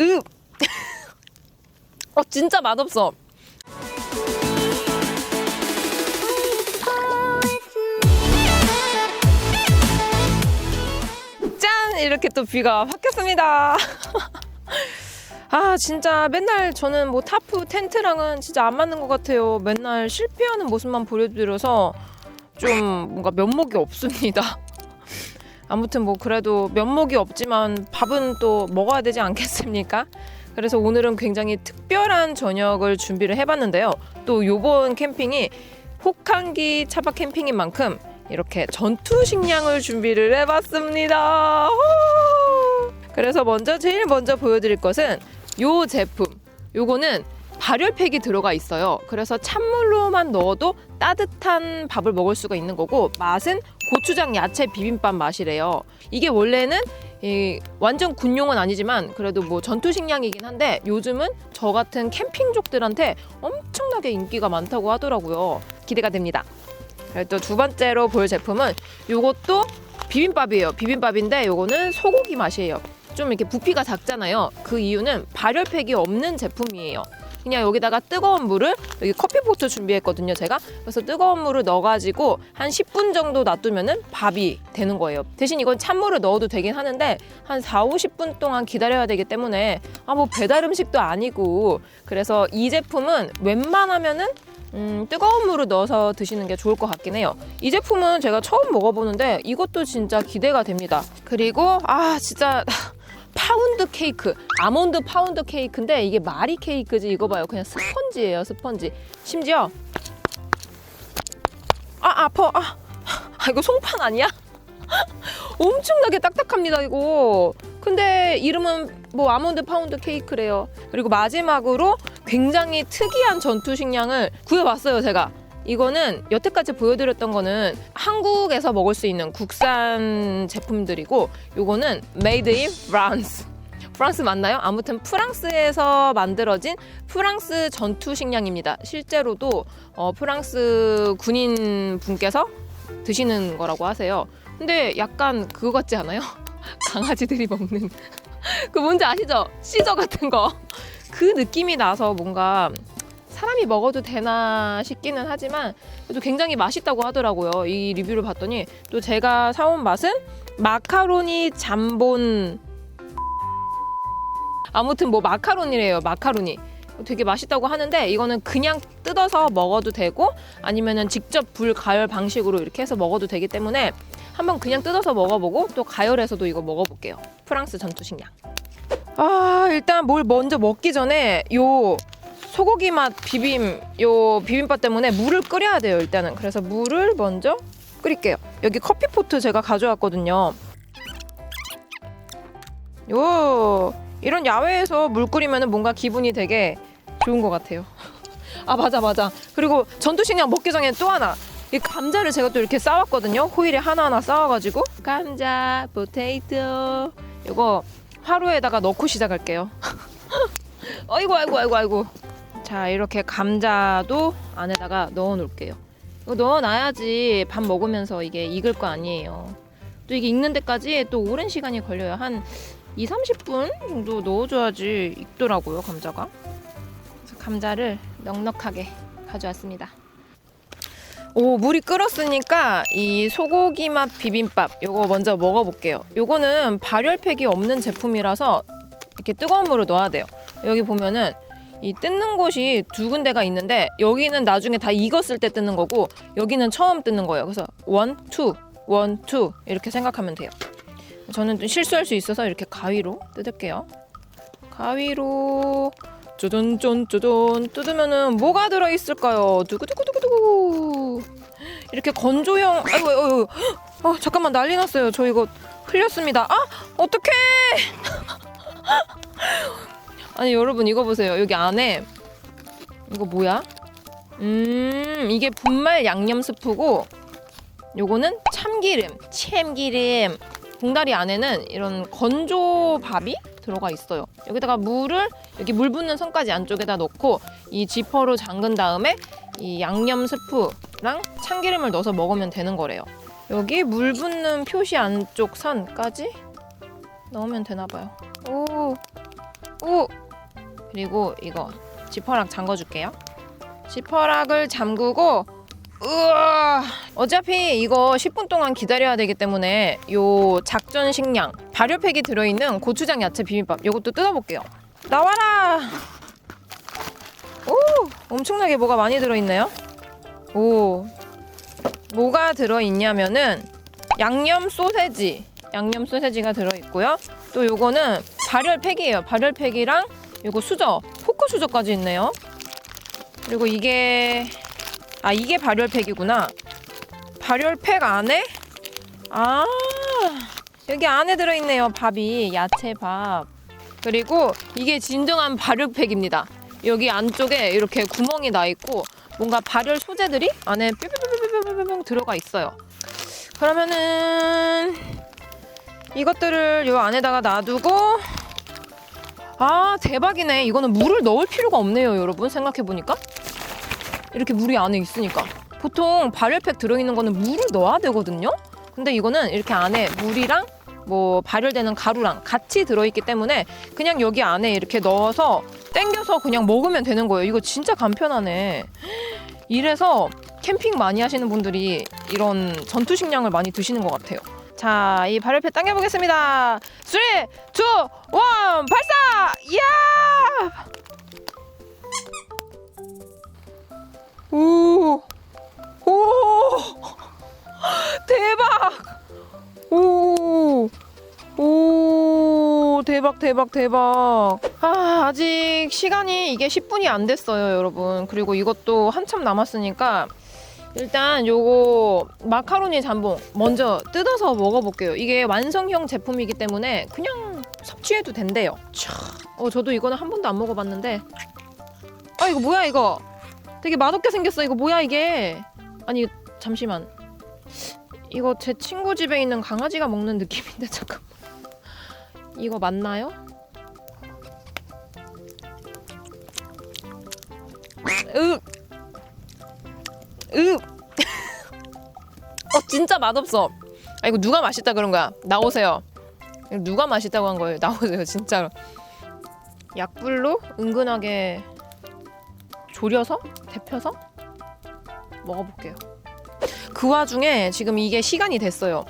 으. 어 진짜 맛없어. 짠 이렇게 또 비가 바뀌었습니다. 아 진짜 맨날 저는 뭐 타프 텐트랑은 진짜 안 맞는 것 같아요. 맨날 실패하는 모습만 보여드려서 좀 뭔가 면목이 없습니다. 아무튼 뭐 그래도 면목이 없지만 밥은 또 먹어야 되지 않겠습니까? 그래서 오늘은 굉장히 특별한 저녁을 준비를 해봤는데요. 또 요번 캠핑이 혹한기 차박 캠핑인 만큼 이렇게 전투 식량을 준비를 해봤습니다. 후! 그래서 먼저 제일 먼저 보여드릴 것은 요 제품. 요거는 발열팩이 들어가 있어요. 그래서 찬물로만 넣어도 따뜻한 밥을 먹을 수가 있는 거고 맛은 고추장 야채 비빔밥 맛이래요. 이게 원래는 이 완전 군용은 아니지만 그래도 뭐 전투 식량이긴 한데 요즘은 저 같은 캠핑족들한테 엄청나게 인기가 많다고 하더라고요. 기대가 됩니다. 또 두 번째로 볼 제품은 요것도 비빔밥이에요. 비빔밥인데 요거는 소고기 맛이에요. 좀 이렇게 부피가 작잖아요. 그 이유는 발열팩이 없는 제품이에요. 그냥 여기다가 뜨거운 물을 여기 커피포트 준비했거든요 제가 그래서 뜨거운 물을 넣어가지고 한 10분 정도 놔두면은 밥이 되는 거예요 대신 이건 찬물을 넣어도 되긴 하는데 한 4, 50분 동안 기다려야 되기 때문에 아 뭐 배달 음식도 아니고 그래서 이 제품은 웬만하면은 음, 뜨거운 물을 넣어서 드시는 게 좋을 것 같긴 해요. 이 제품은 제가 처음 먹어보는데 이것도 진짜 기대가 됩니다. 그리고 아 진짜 파운드 케이크, 아몬드 파운드 케이크인데 이게 마리 케이크지 이거 봐요. 그냥 스펀지예요, 스펀지. 심지어 아 아파 아, 아 이거 송판 아니야? 엄청나게 딱딱합니다 이거. 근데 이름은 뭐 아몬드 파운드 케이크래요. 그리고 마지막으로 굉장히 특이한 전투 식량을 구해봤어요 제가. 이거는 여태까지 보여드렸던 거는 한국에서 먹을 수 있는 국산 제품들이고 요거는 made in France. 프랑스 맞나요? 아무튼 프랑스에서 만들어진 프랑스 전투 식량입니다. 실제로도 어, 프랑스 군인 분께서 드시는 거라고 하세요. 근데 약간 그거 같지 않아요? 강아지들이 먹는 그 뭔지 아시죠? 시저 같은 거. 그 느낌이 나서 뭔가 사람이 먹어도 되나 싶기는 하지만 그래도 굉장히 맛있다고 하더라고요. 이 리뷰를 봤더니 또 제가 사온 맛은 마카로니 잠본 아무튼 뭐 마카로니래요. 마카로니. 되게 맛있다고 하는데 이거는 그냥 뜯어서 먹어도 되고 아니면은 직접 불 가열 방식으로 이렇게 해서 먹어도 되기 때문에 한번 그냥 뜯어서 먹어보고 또 가열해서도 이거 먹어볼게요. 프랑스 전투 식량. 아 일단 뭘 먼저 먹기 전에 요 소고기 맛 비빔 요 비빔밥 때문에 물을 끓여야 돼요 일단은. 그래서 물을 먼저 끓일게요. 여기 커피포트 제가 가져왔거든요. 요 이런 야외에서 물 끓이면 뭔가 기분이 되게 좋은 것 같아요. 아 맞아 맞아. 그리고 전투식량 먹기 전에 또 하나. 이 감자를 제가 또 이렇게 싸왔거든요. 호일에 하나하나 싸와가지고. 감자 포테이토. 요거 화로에다가 넣고 시작할게요. 아이고 아이고 아이고 아이고 자 이렇게 감자도 안에다가 넣어 놓을게요. 이거 넣어 놔야지 밥 먹으면서 이게 익을 거 아니에요. 또 이게 익는 데까지 또 오랜 시간이 걸려요. 한 2, 30분 정도 넣어줘야지 익더라고요 감자가. 그래서 감자를 넉넉하게 가져왔습니다. 오 물이 끓었으니까 이 소고기 맛 비빔밥 요거 먼저 먹어볼게요. 요거는 발열팩이 없는 제품이라서 이렇게 뜨거운 물을 넣어야 돼요. 여기 보면은 이 뜯는 곳이 두 군데가 있는데 여기는 나중에 다 익었을 때 뜯는 거고 여기는 처음 뜯는 거예요. 그래서 원, 투, 원, 투 이렇게 생각하면 돼요. 저는 좀 실수할 수 있어서 이렇게 가위로 뜯을게요. 가위로 쪼존 뜯으면은 뭐가 들어 있을까요? 두구두구두구두구 이렇게 건조형 아이고 아이고 어, 잠깐만 난리 났어요. 저 이거 흘렸습니다. 아 어떡해 아니 여러분 이거 보세요. 여기 안에 이거 뭐야? 음 이게 분말 양념 스프고 요거는 참기름 참기름. 봉다리 안에는 이런 건조 밥이 들어가 있어요. 여기다가 물을 여기 물 붓는 선까지 안쪽에다 넣고 이 지퍼로 잠근 다음에 이 양념 스프랑 참기름을 넣어서 먹으면 되는 거래요. 여기 물 붓는 표시 안쪽 선까지 넣으면 되나 봐요. 오 오 그리고 이거 지퍼락 잠궈줄게요. 지퍼락을 잠그고 우와 어차피 이거 10분 동안 기다려야 되기 때문에 요 작전 식량 발효팩이 들어있는 고추장 야채 비빔밥 요것도 뜯어볼게요. 나와라. 오 엄청나게 뭐가 많이 들어있네요. 오 뭐가 들어있냐면은 양념 소세지 양념 소세지가 들어있고요. 또 요거는 발열팩이에요. 발열팩이랑 요거 수저 포크 수저까지 있네요. 그리고 이게 아 이게 발열팩이구나. 발열팩 안에 아 여기 안에 들어있네요. 밥이 야채 밥. 그리고 이게 진정한 발열팩입니다. 여기 안쪽에 이렇게 구멍이 나 있고 뭔가 발열 소재들이 안에 뿅뿅뿅뿅뿅뿅 들어가 있어요. 그러면은 이것들을 요 안에다가 놔두고 아 대박이네. 이거는 물을 넣을 필요가 없네요, 여러분. 생각해 보니까 이렇게 물이 안에 있으니까 보통 발열팩 들어있는 거는 물을 넣어야 되거든요. 근데 이거는 이렇게 안에 물이랑 뭐 발열되는 가루랑 같이 들어있기 때문에 그냥 여기 안에 이렇게 넣어서 땡겨서 그냥 먹으면 되는 거예요. 이거 진짜 간편하네. 이래서 캠핑 많이 하시는 분들이 이런 전투 식량을 많이 드시는 것 같아요. 자, 이 발열팩 당겨보겠습니다. 3, 2, 1, 발사! 이야! 오, 오, 대박! 오, 오, 대박, 대박, 대박. 아, 아직 시간이 이게 10분이 안 됐어요, 여러분. 그리고 이것도 한참 남았으니까 일단 요거 마카로니 잠봉 먼저 뜯어서 먹어볼게요. 이게 완성형 제품이기 때문에 그냥 섭취해도 된대요. 촤. 어, 저도 이거는 한 번도 안 먹어봤는데. 아, 이거 뭐야, 이거? 되게 맛없게 생겼어. 이거 뭐야, 이게? 아니, 잠시만. 이거 제 친구 집에 있는 강아지가 먹는 느낌인데, 잠깐. 이거 맞나요? 으, 으. 어 진짜 맛없어. 아 이거 누가 맛있다 그런 거야? 나오세요. 누가 맛있다고 한 거예요? 나오세요 진짜로. 약불로 은근하게 졸여서 데펴서 먹어볼게요. 그 와중에 지금 이게 시간이 됐어요.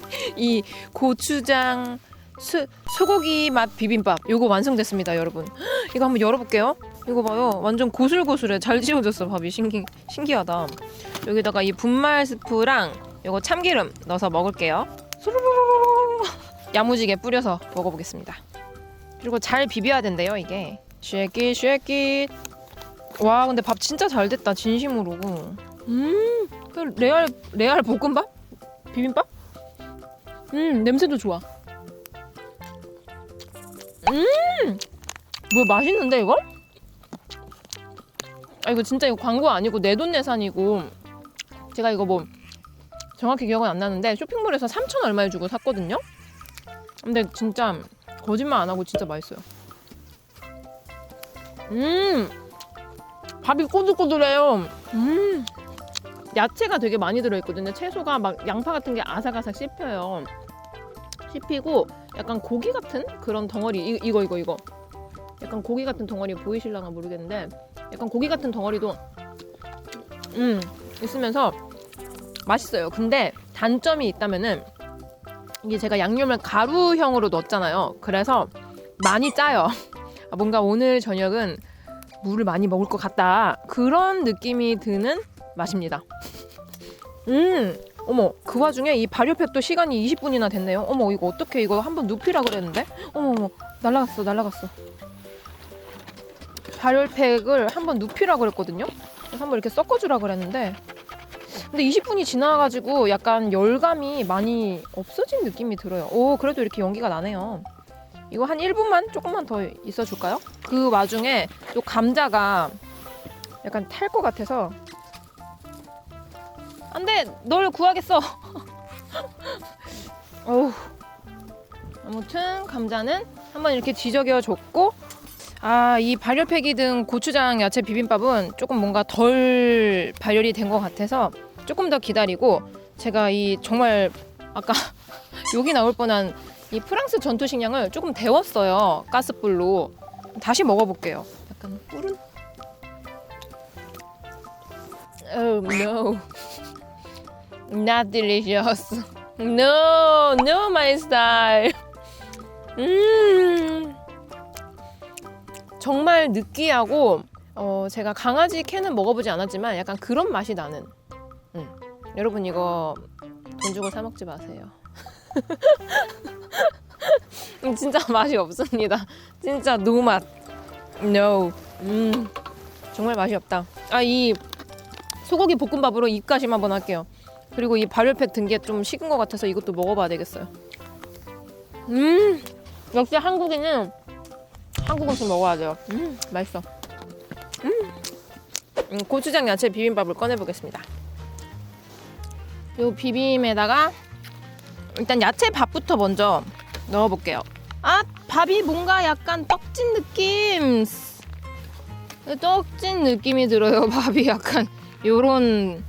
이 고추장 수, 소고기 맛 비빔밥 요거 완성됐습니다 여러분 이거 한번 열어볼게요 이거 봐요. 완전 고슬고슬해. 잘 지워졌어 밥이. 신기, 신기하다. 여기다가 이 분말 스프랑 요거 참기름 넣어서 먹을게요. 야무지게 뿌려서 먹어보겠습니다. 그리고 잘 비벼야 된대요 이게. 쉐킷 쉐킷. 와 근데 밥 진짜 잘 됐다 진심으로. 음 그 레알 레알 볶음밥? 비빔밥? 음 냄새도 좋아. 음, 뭐 맛있는데 이거? 아 이거 진짜 이거 광고 아니고 내 돈 내산이고 제가 이거 뭐 정확히 기억은 안 나는데 쇼핑몰에서 3천 얼마에 주고 샀거든요. 근데 진짜 거짓말 안 하고 진짜 맛있어요. 음, 밥이 꼬들꼬들해요. 음, 야채가 되게 많이 들어있거든요. 채소가 막 양파 같은 게 아삭아삭 씹혀요. 씹히고 약간 고기 같은 그런 덩어리 이, 이거 이거 이거 약간 고기 같은 덩어리 보이실라나 모르겠는데 약간 고기 같은 덩어리도 음 있으면서 맛있어요. 근데 단점이 있다면은 이게 제가 양념을 가루형으로 넣었잖아요. 그래서 많이 짜요. 아, 뭔가 오늘 저녁은 물을 많이 먹을 것 같다 그런 느낌이 드는 맛입니다. 음 어머 그 와중에 이 발효팩도 시간이 20분이나 됐네요 어머 이거 어떻게 이거 한번 눕히라 그랬는데 어머 어머 날라갔어 날라갔어 발효팩을 한번 눕히라 그랬거든요. 그래서 한번 이렇게 섞어주라 그랬는데 근데 20분이 지나가지고 약간 열감이 많이 없어진 느낌이 들어요. 오 그래도 이렇게 연기가 나네요. 이거 한 1분만 조금만 더 있어 줄까요? 그 와중에 또 감자가 약간 탈 것 같아서. 안돼! 널 구하겠어! 어우. 아무튼 감자는 한번 이렇게 뒤적여 줬고 아 이 발열팩이 든 고추장 야채 비빔밥은 조금 뭔가 덜 발열이 된 것 같아서 조금 더 기다리고 제가 이 정말 아까 여기 나올 뻔한 이 프랑스 전투 식량을 조금 데웠어요 가스불로 다시 먹어볼게요. 약간 꿀은. Oh no, not delicious. No, no, my style. 음, 정말 느끼하고 어, 제가 강아지 캔은 먹어보지 않았지만 약간 그런 맛이 나는. 음. 여러분 이거 돈 주고 사 먹지 마세요. 음, 진짜 맛이 없습니다. 진짜 노맛. No. 음. 정말 맛이 없다. 아, 이 소고기 볶음밥으로 입가심 한번 할게요. 그리고 이 발효팩 든 게 좀 식은 것 같아서 이것도 먹어봐야 되겠어요. 음. 역시 한국인은 한국 음식 먹어야 돼요. 음, 맛있어. 음. 음, 고추장 야채 비빔밥을 꺼내 보겠습니다. 요 비빔에다가 일단 야채 밥부터 먼저 넣어볼게요. 아 밥이 뭔가 약간 떡진 느낌. 떡진 느낌이 들어요. 밥이 약간 요런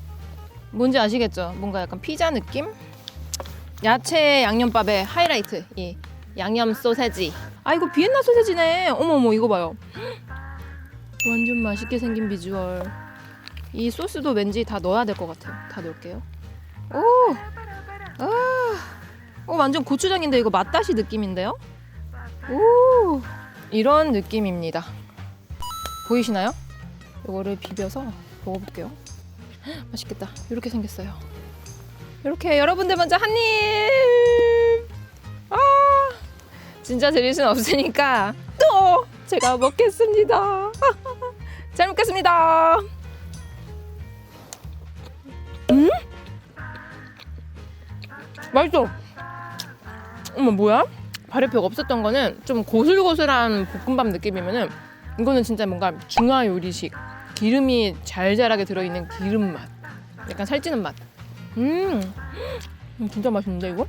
뭔지 아시겠죠? 뭔가 약간 피자 느낌? 야채 양념밥의 하이라이트 이 양념 소세지. 아 이거 비엔나 소세지네. 어머 어머 이거 봐요. 완전 맛있게 생긴 비주얼. 이 소스도 왠지 다 넣어야 될 것 같아요. 다 넣을게요. 오, 아, 어 완전 고추장인데 이거 맛다시 느낌인데요? 오, 이런 느낌입니다. 보이시나요? 이거를 비벼서 먹어볼게요. 헉, 맛있겠다. 이렇게 생겼어요. 이렇게 여러분들 먼저 한 입. 아, 진짜 드릴 순 없으니까 또 제가 먹겠습니다. 잘 먹겠습니다. 음? 맛있어. 어머 뭐야? 발효팩 없었던 거는 좀 고슬고슬한 볶음밥 느낌이면은 이거는 진짜 뭔가 중화 요리식 기름이 잘 자라게 들어있는 기름 맛. 약간 살찌는 맛. 음, 음, 진짜 맛있는데 이거?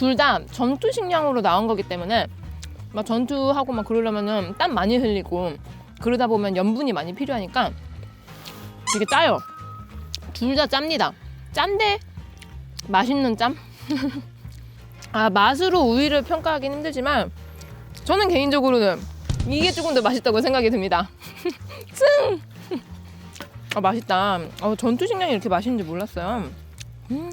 둘 다 전투 식량으로 나온 거기 때문에 막 전투하고 막 그러려면은 땀 많이 흘리고 그러다 보면 염분이 많이 필요하니까 되게 짜요. 둘 다 짭니다. 짠데 맛있는 짬? 아 맛으로 우위를 평가하긴 힘들지만 저는 개인적으로는 이게 조금 더 맛있다고 생각이 듭니다. 승! 아 맛있다. 어, 전투식량이 이렇게 맛있는지 몰랐어요. 음.